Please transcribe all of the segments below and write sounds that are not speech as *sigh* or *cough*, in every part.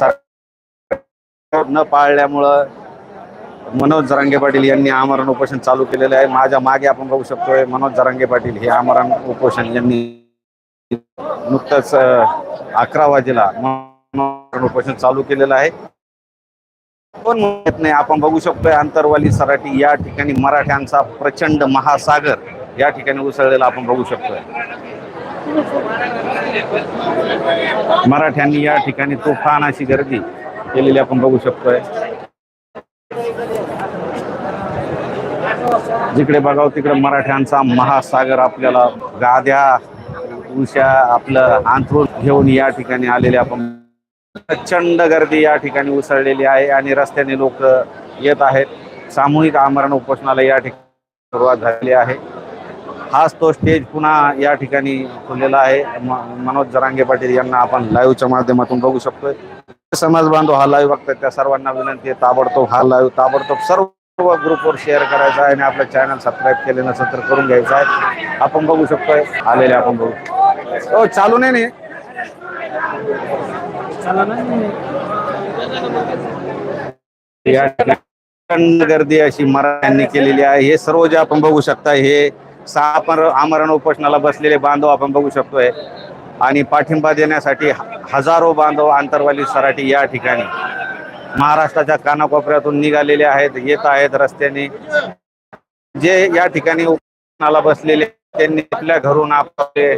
सरकार न पाळल्यामुळं मनोज जरांगे पाटील यांनी आमरण उपोषण चालू केलेलं आहे. माझ्या मागे आपण बघू शकतोय मनोज जरांगे पाटील हे आमरण उपोषण यांनी नुकतंच अकरा वाजेला मनोरण उपोषण चालू केलेलं आहे. पण माहीत नाही आपण बघू शकतोय आंतरवाली सराटी या ठिकाणी मराठ्यांचा प्रचंड महासागर या ठिकाणी उसळलेला आपण बघू शकतोय. मराठ्यांनी या ठिकाणी तोफान अशी गर्दी केलेली आपण बघू शकतोय. जिकडे बघाव तिकडे मराठ्यांचा महासागर आपल्याला गाद्या उशा आपलं अंथरूण घेऊन या ठिकाणी आलेले आपण. प्रचंड गर्दी या ठिकाणी उसळलेली आहे आणि रस्त्याने लोक येत आहेत. सामूहिक आमरण उपोषणाला या ठिकाणी सुरुवात झालेली आहे. हाच तो स्टेज पुन्हा या ठिकाणी खुललेला आहे. म- मनोज जरांगे पाटील यांना आपण लाईव्हच्या माध्यमातून बघू शकतोय. समाज बांधव हा लाईव्ह बघतात त्या सर्वांना विनंती आहे ताबडतोब हा लाईव्ह ताबडतोब सर्व ग्रुपवर शेअर करायचा आहे आणि आपलं चॅनल सबस्क्राईब केले नसेल तर करून घ्यायचं आहे. आपण बघू शकतोय. आलेले आपण बघू. हो चालू नाही या ठिकाणी गर्दी अशी मराठ्यांनी केलेली आहे. हे सर्व जे आपण बघू शकता हे सहा पर आमरण उपोषणाला बसलेले बांधव आपण बघू शकतोय. आणि पाठिंबा देण्यासाठी हजारो बांधव आंतरवाली सराटी या ठिकाणी. महाराष्ट्राच्या कानाकोपऱ्यातून निघालेले आहेत येत आहेत रस्त्याने. जे या ठिकाणी उपोषणाला बसलेले त्यांनी आपल्या घरून आपले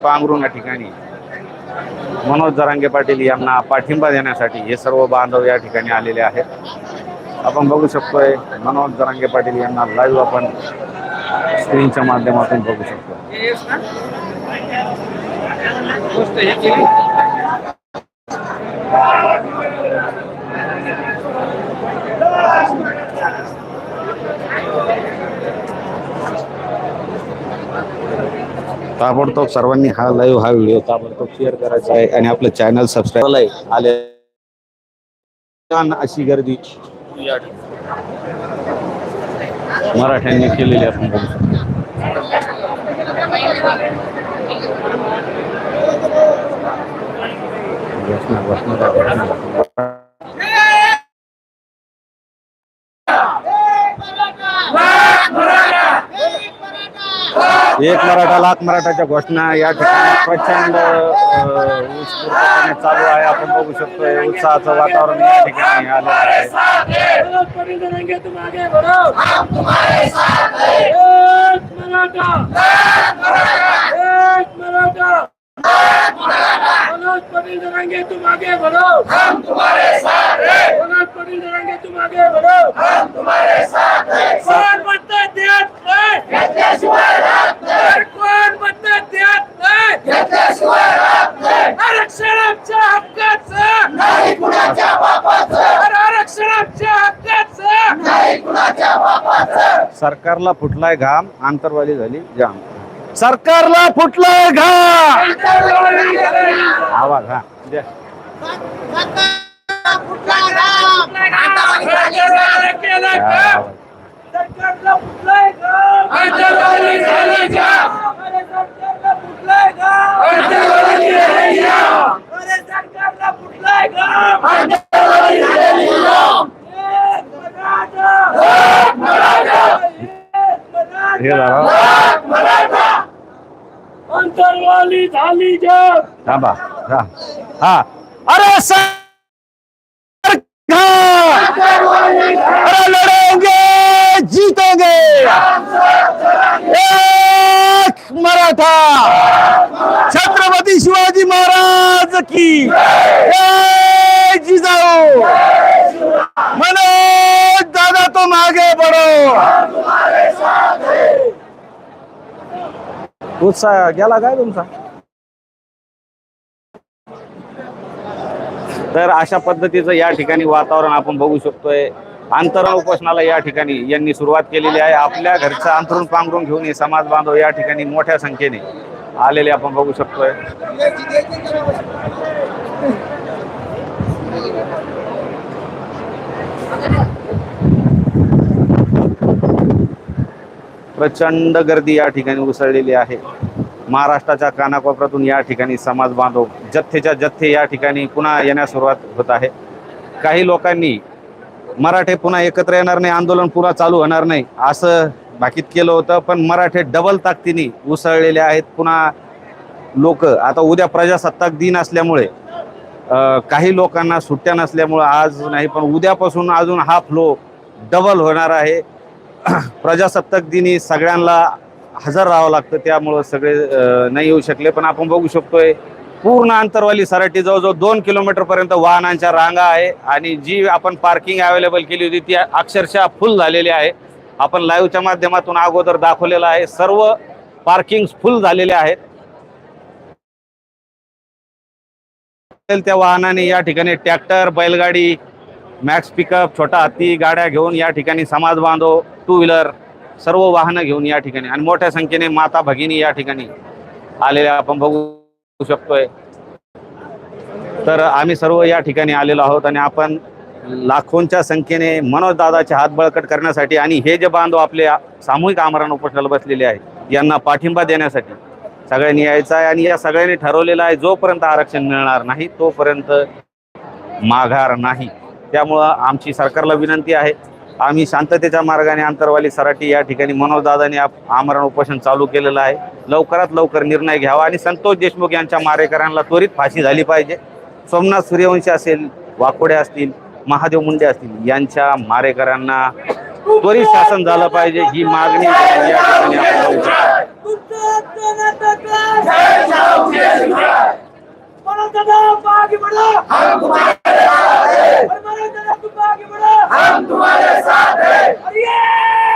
पांघरून या ठिकाणी. मनोज जरांगे पाटील यांना पाठिंबा देण्यासाठी हे सर्व बांधव या ठिकाणी आलेले आहेत. आपण बघू शकतोय मनोज जरांगे पाटील यांना लाईव्ह आपण स्क्रीनच्या माध्यमातून बघू शकतो. ताबडतोब सर्वांनी हा लाईव्ह हा व्हिडिओ ताबडतोब शेअर करायचा आहे आणि आपलं चॅनल सबस्क्राईब आले. अशी गर्दी. या मराठ्यांनी केलेली आपण बघू शकतो एक मराठा लाख मराठाच्या घोषणा या ठिकाणी प्रचंड उत्स्फूर्तपणे चालू आहे आपण बघू शकतो उत्साहाचं वातावरण या ठिकाणी आलेलं आहे मनोज तुम आगे बढ़ो हम तुम्हारे साथ हैं एक मराठा मनोज पाटील जरांगे तुम आगे बढ़ो हम तुम्हारे साथ हैं मनोज पाटील जरांगे तुम हैं। सरकारला फुटलाय घाम आंतरवाली झाली जाम. सरकारला फुटलाय घाम! आवाज हा. सरकारला फुटलंय का अंतर्वाली झालं का अरे सरकारला फुटलंय का अंतर्वाली झाली का अरे सरकारला फुटलंय का अंतर्वाली झालेली एक मराठा एक मराठा एक हे झालं अंतर्वाली झाली जग. थांबा हा हा. अरे अरे लढेंगे जीतेंगे. एक मराठा. छत्रपती शिवाजी महाराज की. जिजाऊ. मनोज दादा तुम आगे बढ़ो. उत्साह गेला काय तुमचा? तर अशा पद्धतीचं या ठिकाणी वातावरण आपण बघू शकतोय. अंतरण उपोषणाला या ठिकाणी यांनी सुरुवात केलेली आहे. आपल्या घरचं अंतरून पांघरून घेऊन हे समाज बांधव या ठिकाणी मोठ्या संख्येने आलेले आपण बघू शकतोय. प्रचंड गर्दी या ठिकाणी उसळलेली आहे. महाराष्ट्राच्या कानाकोपऱ्यातून या ठिकाणी समाज बांधव जथ्थेच्या जथ्थे या ठिकाणी पुन्हा येण्यास सुरुवात होत आहे. काही लोकांनी मराठे पुन्हा एकत्र येणार नाही आंदोलन पुन्हा चालू होणार नाही असं भाकीत केलं होतं पण मराठे डबल ताकदीने उसळलेले आहेत. पुन्हा लोक आता उद्या प्रजासत्ताक दिन असल्यामुळे काही लोकांना सुट्ट्या नसल्यामुळं आज नाही पण उद्यापासून अजून हा फ्लो डबल होणार आहे. *clears throat* प्रजासत्ताक दिनी सगळ्यांना हजर राहावं लागतं त्यामुळं सगळे नाही येऊ शकले. पण आपण बघू शकतोय पूर्ण अंतरवाली सराटी जवळजवळ दोन किलोमीटरपर्यंत वाहनांच्या रांगा आहे आणि जी आपण पार्किंग अवेलेबल केली होती ती अक्षरशः फुल झालेली आहे. आपण लाईव्हच्या माध्यमातून अगोदर दाखवलेलं आहे सर्व पार्किंग फुल झालेले आहेत. त्या वाहनाने या ठिकाणी ट्रॅक्टर बैलगाडी मॅक्स पिकअप छोटा हत्ती गाड्या घेऊन या ठिकाणी समाज बांधव टू व्हीलर सर्व वाहनं घेऊन या ठिकाणी आणि मोठ्या संख्येने माता भगिनी या ठिकाणी आलेल्या आपण बघू शकतोय. तर आम्ही सर्व या ठिकाणी आलेलो आहोत आणि आपण लाखोंच्या संख्येने मनोजदादाचे हात बळकट करण्यासाठी आणि हे जे बांधव आपले सामूहिक आमरण उपोषणाला बसलेले आहेत यांना पाठिंबा देण्यासाठी सगळ्यांनी यायचं आहे आणि या सगळ्यांनी ठरवलेलं आहे जोपर्यंत आरक्षण मिळणार नाही तोपर्यंत माघार नाही. त्यामुळं आमची सरकारला विनंती आहे आम्ही शांततेच्या मार्गाने अंतरवाली सराटी या ठिकाणी मनोजदादांनी आप- आमरण उपोषण चालू केलेलं आहे. लवकरात लवकर निर्णय घ्यावा आणि संतोष देशमुख यांच्या मारेकऱ्यांना त्वरित फाशी झाली पाहिजे. सोमनाथ सूर्यवंशी असेल वाकोडे असतील महादेव मुंडे असतील यांच्या मारेकऱ्यांना त्वरित शासन झालं पाहिजे ही मागणी या ठिकाणी आपण तुम्हारे साथ हैं।